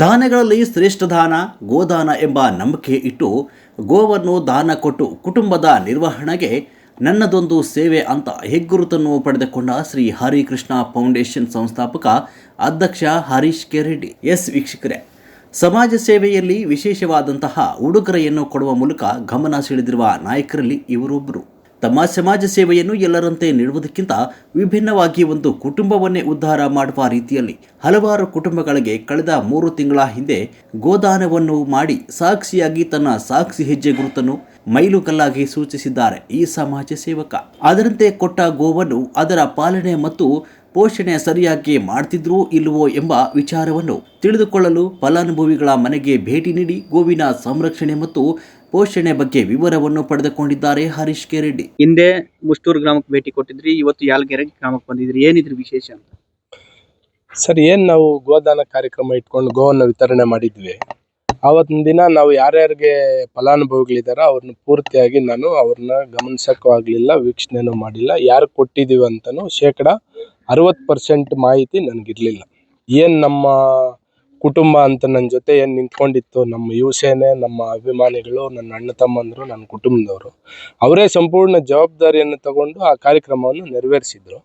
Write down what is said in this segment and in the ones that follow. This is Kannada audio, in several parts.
ದಾನಗಳಲ್ಲಿ ಶ್ರೇಷ್ಠ ದಾನ, ಗೋದಾನ ಎಂಬ ನಂಬಿಕೆ ಇಟ್ಟು ಗೋವನ್ನು ದಾನ ಕೊಟ್ಟು ಕುಟುಂಬದ ನಿರ್ವಹಣೆಗೆ ನನ್ನದೊಂದು ಸೇವೆ ಅಂತ ಹೆಗ್ಗುರುತನ್ನು ಪಡೆದುಕೊಂಡ ಶ್ರೀ ಹರಿಕೃಷ್ಣ ಫೌಂಡೇಶನ್ ಸಂಸ್ಥಾಪಕ ಅಧ್ಯಕ್ಷ ಹರೀಶ್ ಕೆ ರೆಡ್ಡಿ ಎಸ್ ವೀಕ್ಷಕರೇ, ಸಮಾಜ ಸೇವೆಯಲ್ಲಿ ವಿಶೇಷವಾದಂತಹ ಉಡುಗೊರೆಯನ್ನು ಕೊಡುವ ಮೂಲಕ ಗಮನ ಸೆಳೆದಿರುವ ನಾಯಕರಲ್ಲಿ ಇವರೊಬ್ಬರು ತಮ್ಮ ಸಮಾಜ ಸೇವೆಯನ್ನು ಎಲ್ಲರಂತೆ ನೀಡುವುದಕ್ಕಿಂತ ವಿಭಿನ್ನವಾಗಿ ಒಂದು ಕುಟುಂಬವನ್ನೇ ಉದ್ಧಾರ ಮಾಡುವ ರೀತಿಯಲ್ಲಿ ಹಲವಾರು ಕುಟುಂಬಗಳಿಗೆ ಕಳೆದ ಮೂರು ತಿಂಗಳ ಹಿಂದೆ ಗೋದಾನವನ್ನು ಮಾಡಿ ಸಾಕ್ಷಿಯಾಗಿ ತನ್ನ ಸಾಕ್ಷಿ ಹೆಜ್ಜೆ ಗುರುತನ್ನು ಮೈಲುಗಲ್ಲಾಗಿ ಸೂಚಿಸಿದ್ದಾರೆ ಈ ಸಮಾಜ ಸೇವಕ. ಅದರಂತೆ ಕೊಟ್ಟ ಗೋವನ್ನು ಅದರ ಪಾಲನೆ ಮತ್ತು ಪೋಷಣೆ ಸರಿಯಾಗಿ ಮಾಡ್ತಿದ್ರೋ ಇಲ್ಲವೋ ಎಂಬ ವಿಚಾರವನ್ನು ತಿಳಿದುಕೊಳ್ಳಲು ಫಲಾನುಭವಿಗಳ ಮನೆಗೆ ಭೇಟಿ ನೀಡಿ ಗೋವಿನ ಸಂರಕ್ಷಣೆ ಮತ್ತು ಪೋಷಣೆ ಬಗ್ಗೆ ವಿವರವನ್ನು ಪಡೆದುಕೊಂಡಿದ್ದಾರೆ ಹರೀಶ್ ಕೆ ರೆಡ್ಡಿ ಹಿಂದೆ ಮುಷ್ಟೂರು ಗ್ರಾಮಕ್ಕೆ ಭೇಟಿ ಕೊಟ್ಟಿದ್ರಿ ಇವತ್ತು ಯಾಲ್ಗೆರೆ ಗ್ರಾಮಕ್ಕೆ ಬಂದಿದ್ರಿ. ಏನಿದ್ರಿ ವಿಶೇಷ ಅಂತ? ಸರ್ ಏನು ನಾವು ಗೋದಾನ ಕಾರ್ಯಕ್ರಮ ಇಟ್ಕೊಂಡು ಗೋವನ್ನು ವಿತರಣೆ ಮಾಡಿದ್ವಿ. ಆವತ್ತಿನ ದಿನ ನಾವು ಯಾರ್ಯಾರಿಗೆ ಫಲಾನುಭವಿಗಳಿದಾರೋ ಅವ್ರನ್ನ ಪೂರ್ತಿಯಾಗಿ ನಾನು ಅವ್ರನ್ನ ಗಮನಿಸಕ್ಕೂ ಆಗಲಿಲ್ಲ ವೀಕ್ಷಣೆನೂ ಮಾಡಿಲ್ಲ. ಯಾರು ಕೊಟ್ಟಿದೀವಿ ಅಂತಲೂ ಶೇಕಡ ಅರವತ್ತು ಪರ್ಸೆಂಟ್ ಮಾಹಿತಿ ನನಗಿರ್ಲಿಲ್ಲ. ಏನು ನಮ್ಮ ಕುಟುಂಬ ಅಂತ ನನ್ನ ಜೊತೆ ಏನು ನಿಂತ್ಕೊಂಡಿತ್ತು, ನಮ್ಮ ಯುವಸೇನೆ, ನಮ್ಮ ಅಭಿಮಾನಿಗಳು, ನನ್ನ ಅಣ್ಣ ತಮ್ಮಂದ್ರು, ನನ್ನ ಕುಟುಂಬದವರು, ಅವರೇ ಸಂಪೂರ್ಣ ಜವಾಬ್ದಾರಿಯನ್ನು ತಗೊಂಡು ಆ ಕಾರ್ಯಕ್ರಮವನ್ನು ನೆರವೇರಿಸಿದ್ರು.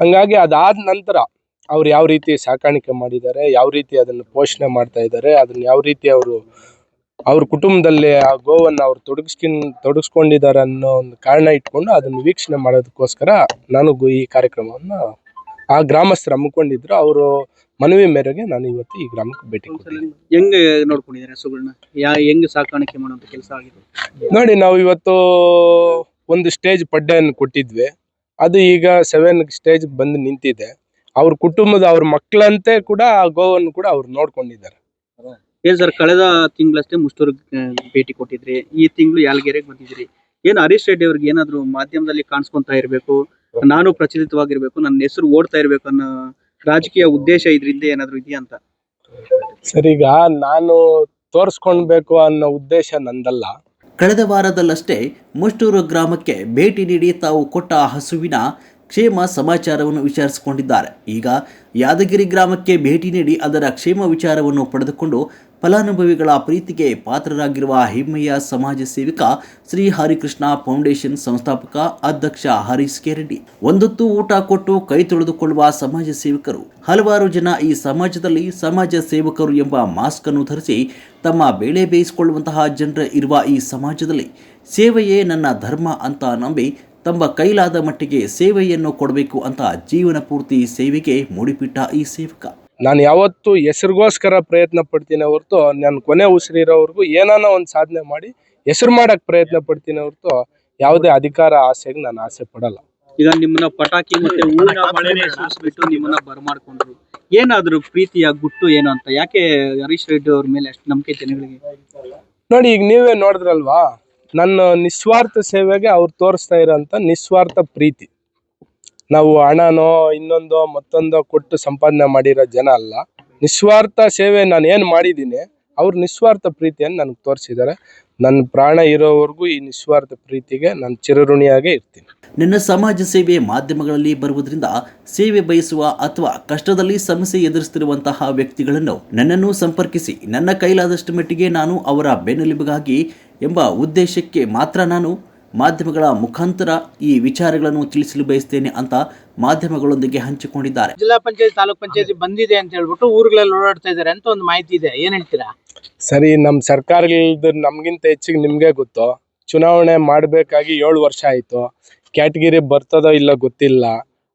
ಹಂಗಾಗಿ ಅದಾದ ನಂತರ ಅವ್ರು ಯಾವ ರೀತಿ ಸಾಕಾಣಿಕೆ ಮಾಡಿದ್ದಾರೆ, ಯಾವ ರೀತಿ ಅದನ್ನು ಪೋಷಣೆ ಮಾಡ್ತಾ ಇದ್ದಾರೆ, ಅದನ್ನ ಯಾವ ರೀತಿ ಅವರು ಅವ್ರ ಕುಟುಂಬದಲ್ಲಿ ಆ ಗೋವನ್ನು ಅವ್ರು ತೊಡಗಿಸ್ಕಿನ್ ತೊಡಗಿಸ್ಕೊಂಡಿದ್ದಾರೆ ಅನ್ನೋ ಒಂದು ಕಾರಣ ಇಟ್ಕೊಂಡು ಅದನ್ನು ವೀಕ್ಷಣೆ ಮಾಡೋದಕ್ಕೋಸ್ಕರ ನಾನು ಗೋ- ಈ ಕಾರ್ಯಕ್ರಮವನ್ನು ಆ ಗ್ರಾಮಸ್ಥರು ಹಮ್ಮಿಕೊಂಡಿದ್ರು. ಅವರು ಮನವಿ ಮೇರೆಗೆ ನಾನು ಇವತ್ತು ಈ ಗ್ರಾಮಕ್ಕೆ ಭೇಟಿ ಕೊಟ್ಟಿದ್ದೀನಿ. ಹೆಂಗ್ ನೋಡ್ಕೊಂಡಿದ್ದಾರೆ ಹಸುಗಳನ್ನ ಯಾ ಹೆಂಗ್ ಸಾಕಾಣಿಕೆ ಮಾಡುವಂತ ಕೆಲಸ ಆಗಿದೆ? ನೋಡಿ ನಾವು ಇವತ್ತು ಒಂದು ಸ್ಟೇಜ್ ಪಡ್ಡೆಯನ್ನು ಕೊಟ್ಟಿದ್ವಿ. ಅದು ಈಗ ಸೆವೆನ್ ಸ್ಟೇಜ್ ಬಂದು ನಿಂತಿದೆ. ಅವ್ರ ಕುಟುಂಬದ ಅವ್ರ ಮಕ್ಕಳಂತೆ ಕೂಡ ಆ ಗೋವನ್ನು ಕೂಡ ಅವ್ರು ನೋಡ್ಕೊಂಡಿದ್ದಾರೆ. ಏನ್ ಸರ್ ಕಳೆದ ತಿಂಗಳಷ್ಟೇ ಮುಷ್ಟೂರು ಭೇಟಿ ಕೊಟ್ಟಿದ್ರಿ. ಈ ತಿಂಗಳು ಯಾಲ್ಗೆರೆಗೆ ಬಂದಿದ್ರಿ? ಏನು ಹರೀಶ್ ರೆಡ್ಡಿ ಅವ್ರಿಗೆ ಏನಾದ್ರು ಮಾಧ್ಯಮದಲ್ಲಿ ಕಾಣಿಸ್ಕೊಂತ ಇರಬೇಕು? ನಾನು ಪ್ರಚಲಿತವಾಗಿರ್ಬೇಕು ನನ್ನ ಹೆಸರು ಓಡ್ತಾ ಇರ್ಬೇಕು ಅನ್ನೋ ರಾಜಕೀಯ ಉದ್ದೇಶ ಇದ್ರಿಂದ ಏನಾದ್ರು ಇದೆಯಾ ಅಂತ? ಸರ್ ಈಗ ನಾನು ತೋರಿಸ್ಕೊಳ್ಬೇಕು ಅನ್ನೋ ಉದ್ದೇಶ ನಂದಲ್ಲ. ಕಳೆದ ವಾರದಲ್ಲಷ್ಟೇ ಮುಷ್ಟೂರು ಗ್ರಾಮಕ್ಕೆ ಭೇಟಿ ನೀಡಿ ತಾವು ಕೊಟ್ಟ ಹಸುವಿನ ಕ್ಷೇಮ ಸಮಾಚಾರವನ್ನು ವಿಚಾರಿಸಿಕೊಂಡಿದ್ದಾರೆ. ಈಗ ಯಾದಗಿರಿ ಗ್ರಾಮಕ್ಕೆ ಭೇಟಿ ನೀಡಿ ಅದರ ಕ್ಷೇಮ ವಿಚಾರವನ್ನು ಪಡೆದುಕೊಂಡು ಫಲಾನುಭವಿಗಳ ಪ್ರೀತಿಗೆ ಪಾತ್ರರಾಗಿರುವ ಹೆಮ್ಮೆಯ ಸಮಾಜ ಸೇವಿಕ ಶ್ರೀ ಹರಿಕೃಷ್ಣ ಫೌಂಡೇಶನ್ ಸಂಸ್ಥಾಪಕ ಅಧ್ಯಕ್ಷ ಹರೀಶ್ ಕೆರೆಡ್ಡಿ ಒಂದೊತ್ತು ಊಟ ಕೊಟ್ಟು ಕೈ ತೊಳೆದುಕೊಳ್ಳುವ ಸಮಾಜ ಸೇವಕರು. ಹಲವಾರು ಜನ ಈ ಸಮಾಜದಲ್ಲಿ ಸಮಾಜ ಸೇವಕರು ಎಂಬ ಮಾಸ್ಕ್ ಅನ್ನು ಧರಿಸಿ ತಮ್ಮ ಬೇಳೆ ಬೇಯಿಸಿಕೊಳ್ಳುವಂತಹ ಜನರ ಇರುವ ಈ ಸಮಾಜದಲ್ಲಿ ಸೇವೆಯೇ ನನ್ನ ಧರ್ಮ ಅಂತ ನಂಬಿ ತಮ್ಮ ಕೈಲಾದ ಮಟ್ಟಿಗೆ ಸೇವೆಯನ್ನು ಕೊಡಬೇಕು ಅಂತ ಜೀವನ ಪೂರ್ತಿ ಸೇವೆಗೆ ಮುಡಿಪಿಟ್ಟ ಈ ಸೇವಕ. ನಾನು ಯಾವತ್ತೂ ಹೆಸರಿಗೋಸ್ಕರ ಪ್ರಯತ್ನ ಪಡ್ತೀನಿ ಹೊರತು ನಾನು ಕೊನೆ ಉಸಿರಿರೋವರೆಗೂ ಏನಾನ ಒಂದು ಸಾಧನೆ ಮಾಡಿ ಹೆಸರು ಮಾಡಕ್ ಪ್ರಯತ್ನ ಪಡ್ತೀನಿ ಹೊರತು ಯಾವುದೇ ಅಧಿಕಾರ ಆಸೆಗೆ ನಾನು ಆಸೆ ಪಡಲ್ಲ. ಈಗ ನಿಮ್ಮನ್ನ ಪಟಾಕಿ ಮತ್ತೆ ಹೂವಿನ ಸುರಿಸ್ಬಿಟ್ಟು ನಿಮ್ಮನ್ನ ಬರಮಾಡ್ಕೊಂಡ್ರು. ಏನಾದ್ರು ಪ್ರೀತಿಯ ಗುಟ್ಟು ಏನು ಅಂತ? ಯಾಕೆ ಹರೀಶ್ ರೆಡ್ಡಿ ಅವ್ರ ಮೇಲೆ ಅಷ್ಟು ನಂಬಿಕೆ ಜನಗಳಿಗೆ ನೋಡಿ ಈಗ ನೀವೇ ನೋಡಿದ್ರಲ್ವಾ ನನ್ನ ನಿಸ್ವಾರ್ಥ ಸೇವೆಗೆ ಅವ್ರು ತೋರಿಸ್ತಾ ಇರೋಂಥ ನಿಸ್ವಾರ್ಥ ಪ್ರೀತಿ. ನಾವು ಹಣನೋ ಇನ್ನೊಂದೋ ಮತ್ತೊಂದೋ ಕೊಟ್ಟು ಸಂಪಾದನೆ ಮಾಡಿರೋ ಜನ ಅಲ್ಲ. ನಿಸ್ವಾರ್ಥ ಸೇವೆ ನಾನು ಏನು ಮಾಡಿದ್ದೀನಿ, ಅವ್ರು ನಿಸ್ವಾರ್ಥ ಪ್ರೀತಿಯನ್ನು ನನಗೆ ತೋರಿಸಿದ್ದಾರೆ. ನನ್ನ ಪ್ರಾಣ ಇರೋವರೆಗೂ ಈ ನಿಸ್ವಾರ್ಥ ಪ್ರೀತಿಗೆ ನಾನು ಚಿರಋಣಿಯಾಗೇ ಇರ್ತೀನಿ. ನಿನ್ನ ಸಮಾಜ ಸೇವೆ ಮಾಧ್ಯಮಗಳಲ್ಲಿ ಬರುವುದರಿಂದ ಸೇವೆ ಬಯಸುವ ಅಥವಾ ಕಷ್ಟದಲ್ಲಿ ಸಮಸ್ಯೆ ಎದುರಿಸುತ್ತಿರುವಂತಹ ವ್ಯಕ್ತಿಗಳನ್ನು ನನ್ನನ್ನು ಸಂಪರ್ಕಿಸಿ, ನನ್ನ ಕೈಲಾದಷ್ಟು ಮಟ್ಟಿಗೆ ನಾನು ಅವರ ಬೆನ್ನೆಲುಬಿಗಾಗಿ ಎಂಬ ಉದ್ದೇಶಕ್ಕೆ ಮಾತ್ರ ನಾನು ಮಾಧ್ಯಮಗಳ ಮುಖಾಂತರ ಈ ವಿಚಾರಗಳನ್ನು ತಿಳಿಸಲು ಬಯಸ್ತೇನೆ ಅಂತ ಮಾಧ್ಯಮಗಳೊಂದಿಗೆ ಹಂಚಿಕೊಂಡಿದ್ದಾರೆ. ಜಿಲ್ಲಾ ಪಂಚಾಯತ್ ತಾಲೂಕ್ ಪಂಚಾಯತಿ ಬಂದಿದೆ ಅಂತ ಹೇಳ್ಬಿಟ್ಟು ಊರುಗಳಲ್ಲಿ ಓಡಾಡ್ತಾ ಇದ್ದಾರೆ ಅಂತ ಒಂದು ಮಾಹಿತಿ ಇದೆ. ಏನ್ ಹೇಳ್ತೀರಾ? ಸರಿ ನಮ್ಮ ಸರ್ಕಾರ ನಮಗಿಂತ ಹೆಚ್ಚಿಗೆ ನಿಮಗೆ ಗೊತ್ತು? ಚುನಾವಣೆ ಮಾಡಬೇಕಾಗಿ ಏಳು ವರ್ಷ ಆಯಿತು? ಕ್ಯಾಟಗಿರಿ ಬರ್ತದೋ ಇಲ್ಲ ಗೊತ್ತಿಲ್ಲ.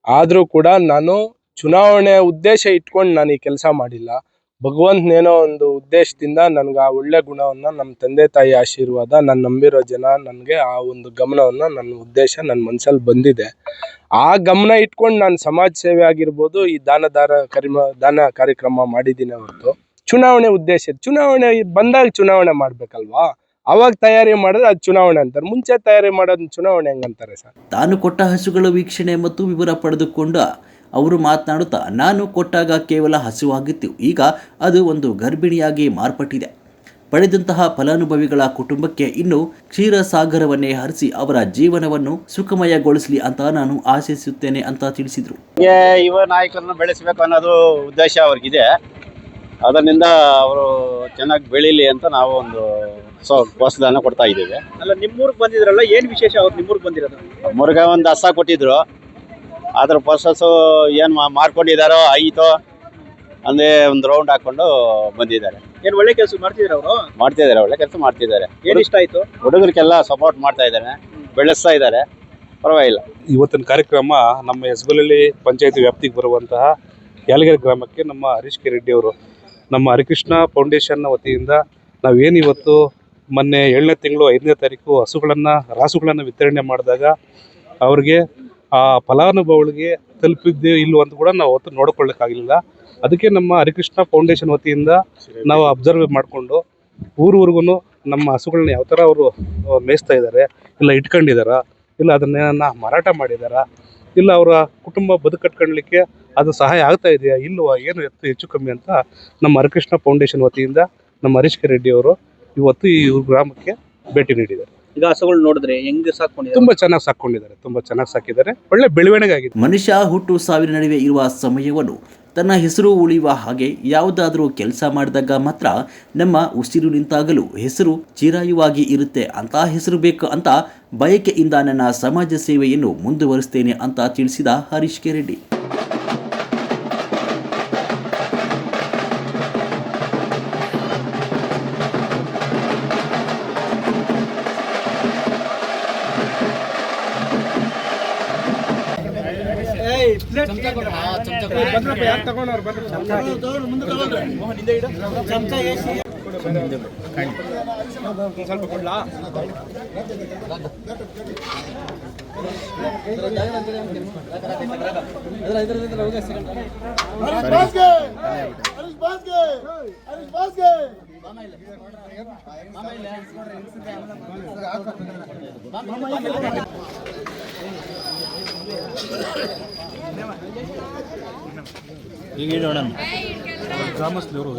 ಆದರೂ ಕೂಡ ನಾನು ಚುನಾವಣೆ ಉದ್ದೇಶ ಇಟ್ಕೊಂಡು ನಾನು ಈ ಕೆಲಸ ಮಾಡಿಲ್ಲ. ಭಗವಂತನೇನೋ ಒಂದು ಉದ್ದೇಶದಿಂದ ನನಗೆ ಆ ಒಳ್ಳೆ ಗುಣವನ್ನು ನಮ್ಮ ತಂದೆ ತಾಯಿ ಆಶೀರ್ವಾದ ನಾನು ನಂಬಿರೋ ಜನ ನನಗೆ ಆ ಒಂದು ಗಮನವನ್ನು ನನ್ನ ಉದ್ದೇಶ ನನ್ನ ಮನಸ್ಸಲ್ಲಿ ಬಂದಿದೆ. ಆ ಗಮನ ಇಟ್ಕೊಂಡು ನಾನು ಸಮಾಜ ಸೇವೆ ಆಗಿರ್ಬೋದು, ಈ ದಾನದಾರ ಕರಿಮ, ದಾನ ಕಾರ್ಯಕ್ರಮ ಮಾಡಿದ್ದೀನಿ ಹೊರತು. ಚುನಾವಣೆ ಉದ್ದೇಶ, ಚುನಾವಣೆ ಬಂದಾಗ ಚುನಾವಣೆ ಮಾಡಬೇಕಲ್ವಾ? ಅವಾಗ ತಯಾರಿ ಮಾಡಿದ್ರೆ ಅದು ಚುನಾವಣೆ ಅಂತಾರೆ. ಮುಂಚೆ ತಯಾರಿ ಮಾಡೋದನ್ನ ಚುನಾವಣೆ ಹೆಂಗಂತಾರೆ ಸರ್? ತಾನು ಕೊಟ್ಟ ಹಸುಗಳ ವೀಕ್ಷಣೆ ಮತ್ತು ವಿವರ ಪಡೆದುಕೊಂಡ ಅವರು ಮಾತನಾಡುತ್ತಾ ನಾನು ಕೊಟ್ಟಾಗ ಕೇವಲ ಹಸಿವಾಗಿತ್ತು. ಈಗ ಅದು ಒಂದು ಗರ್ಭಿಣಿಯಾಗಿ ಮಾರ್ಪಟ್ಟಿದೆ. ಪಡೆದಂತಹ ಫಲಾನುಭವಿಗಳ ಕುಟುಂಬಕ್ಕೆ ಇನ್ನು ಕ್ಷೀರಸಾಗರವನ್ನೇ ಹರಿಸಿ ಅವರ ಜೀವನವನ್ನು ಸುಖಮಯಗೊಳಿಸಲಿ ಅಂತ ನಾನು ಆಶಿಸುತ್ತೇನೆ ಅಂತ ತಿಳಿಸಿದರು. ಯುವ ನಾಯಕರನ್ನು ಬೆಳೆಸಬೇಕು ಅನ್ನೋದು ಉದ್ದೇಶ ಅವ್ರಿಗಿದೆ. ಅದರಿಂದ ಅವರು ಚೆನ್ನಾಗಿ ಬೆಳೀಲಿ ಅಂತ ನಾವು ಒಂದು ಸೊ ಪ್ರೋತ್ಸಾಹನ ಕೊಡ್ತಾ ಇದ್ದೇವೆ. ಅಲ್ಲ ನಿಮ್ಮೂರಿಗೆ ಬಂದಿದ್ರಲ್ಲ ಏನು ವಿಶೇಷ ಅವ್ರು ನಿಮ್ಮೂರಿಗೆ ಬಂದಿರೋದು? ಮುರುಘ ಒಂದು ಹಸ ಕೊಟ್ಟಿದ್ರು. ಅದ್ರ ಪ್ರೊಸೆಸ್ಸು ಏನು ಮಾಡ್ಕೊಂಡಿದ್ದಾರೋ ಆಯಿತೋ ಅಂದೇ ಒಂದು ರೌಂಡ್ ಹಾಕೊಂಡು ಬಂದಿದ್ದಾರೆ. ಏನು ಒಳ್ಳೆ ಕೆಲಸ ಮಾಡ್ತಿದ್ದಾರೆ ಅವರು? ಮಾಡ್ತಿದ್ದಾರೆ ಒಳ್ಳೆ ಕೆಲಸ ಮಾಡ್ತಿದ್ದಾರೆ ಏನು ಇಷ್ಟ ಆಯಿತು? ಹುಡುಗರಿಗೆಲ್ಲ ಸಪೋರ್ಟ್ ಮಾಡ್ತಾ ಇದ್ದಾರೆ ಬೆಳೆಸ್ತಾ ಇದ್ದಾರೆ. ಪರವಾಗಿಲ್ಲ. ಇವತ್ತಿನ ಕಾರ್ಯಕ್ರಮ ನಮ್ಮ ಹೆಸಬಲಹಳ್ಳಿ ಪಂಚಾಯತಿ ವ್ಯಾಪ್ತಿಗೆ ಬರುವಂತಹ ಯಾಲಗೆರೆ ಗ್ರಾಮಕ್ಕೆ ನಮ್ಮ ಹರೀಶ್ ಕೆ ರೆಡ್ಡಿ ಅವರು. ನಮ್ಮ ಹರಿಕೃಷ್ಣ ಫೌಂಡೇಶನ್ ವತಿಯಿಂದ ನಾವೇನು ಇವತ್ತು ಮೊನ್ನೆ ಏಳನೇ ತಿಂಗಳು ಐದನೇ ತಾರೀಕು ಹಸುಗಳನ್ನು ರಾಸುಗಳನ್ನು ವಿತರಣೆ ಮಾಡಿದಾಗ ಅವ್ರಿಗೆ ಆ ಫಲಾನುಭವಿಗಳಿಗೆ ತಲುಪಿದ್ದೆ ಇಲ್ವ ಅಂತ ಕೂಡ ನಾವು ಅವತ್ತು ನೋಡ್ಕೊಳ್ಳೋಕ್ಕಾಗಲಿಲ್ಲ. ಅದಕ್ಕೆ ನಮ್ಮ ಹರಿಕೃಷ್ಣ ಫೌಂಡೇಶನ್ ವತಿಯಿಂದ ನಾವು ಅಬ್ಸರ್ವ್ ಮಾಡಿಕೊಂಡು ಊರೂರಿಗೂ ನಮ್ಮ ಹಸುಗಳನ್ನ ಯಾವ ಥರ ಅವರು ಮೇಯಿಸ್ತಾ ಇದ್ದಾರೆ, ಇಲ್ಲ ಇಟ್ಕೊಂಡಿದ್ದಾರೆ, ಇಲ್ಲ ಅದನ್ನ ಮಾರಾಟ ಮಾಡಿದಾರ ಇಲ್ಲ ಅವರ ಕುಟುಂಬ ಬದುಕು ಕಟ್ಕೊಳ್ಲಿಕ್ಕೆ ಅದು ಸಹಾಯ ಆಗ್ತಾ ಇದೆಯಾ, ಇಲ್ವಾ, ಏನು ಎತ್ತು ಹೆಚ್ಚು ಕಮ್ಮಿ ಅಂತ ನಮ್ಮ ಹರಿಕೃಷ್ಣ ಫೌಂಡೇಶನ್ ವತಿಯಿಂದ ನಮ್ಮ ಹರೀಶ್ ಕೆ ರೆಡ್ಡಿ ಅವರು ಇವತ್ತು ಈ ಗ್ರಾಮಕ್ಕೆ ಭೇಟಿ ನೀಡಿದ್ದಾರೆ. ಈಗ ಹಸುಗಳು ನೋಡಿದ್ರೆ ಹೆಂಗ್ ಸಾಕೊಂಡಿದ್ದಾರೆ ತುಂಬಾ ಚೆನ್ನಾಗಿ ಸಾಕೊಂಡಿದ್ದಾರೆ ತುಂಬಾ ಚೆನ್ನಾಗಿ ಸಾಕಿದ್ದಾರೆ. ಒಳ್ಳೆ ಬೆಳವಣಿಗೆ ಆಗಿದೆ ಮನುಷ್ಯ ಹುಟ್ಟು ಸಾವಿನ ನಡುವೆ ಇರುವ ಸಮಯವನ್ನು ತನ್ನ ಹೆಸರು ಉಳಿಯುವ ಹಾಗೆ ಯಾವುದಾದರೂ ಕೆಲಸ ಮಾಡಿದಾಗ ಮಾತ್ರ ನಮ್ಮ ಉಸಿರು ನಿಂತಾಗಲೂ ಹೆಸರು ಚಿರಾಯುವಾಗಿ ಇರುತ್ತೆ. ಅಂತ ಹೆಸರು ಬೇಕು ಅಂತ ಬಯಕೆಯಿಂದ ನನ್ನ ಸಮಾಜ ಸೇವೆಯನ್ನು ಮುಂದುವರಿಸ್ತೇನೆ ಅಂತ ತಿಳಿಸಿದ ಹರೀಶ್ ಕೆ ರೆಡ್ಡಿ ಸ್ವಲ್ಪ ಕೊಡ್ಲಾ? ಮಾಮ ಇಲ್ಲ ಈಗ ಹೇಳೋಣ ಗ್ರಾಮಸ್ಥರು